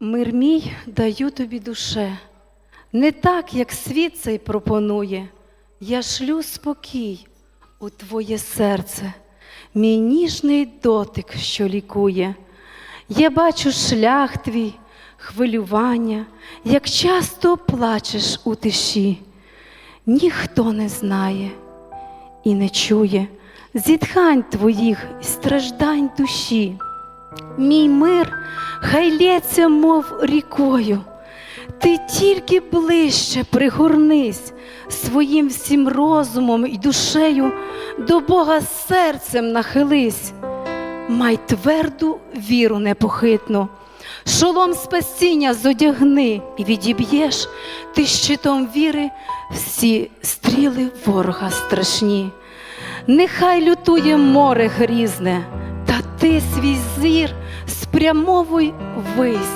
Мир мій даю тобі душе, не так, як світ цей пропонує. Я шлю спокій у твоє серце, мій ніжний дотик, що лікує. Я бачу шлях твій, хвилювання, як часто плачеш у тиші. Ніхто не знає і не чує зітхань твоїх і страждань душі. Мій мир хай лється, мов рікою. Ти тільки ближче пригорнись своїм всім розумом і душею до Бога серцем нахились. Май тверду віру непохитну, шолом спасіння зодягни і відіб'єш ти щитом віри всі стріли ворога страшні. Нехай лютує море грізне, ти свій зір спрямовуй вись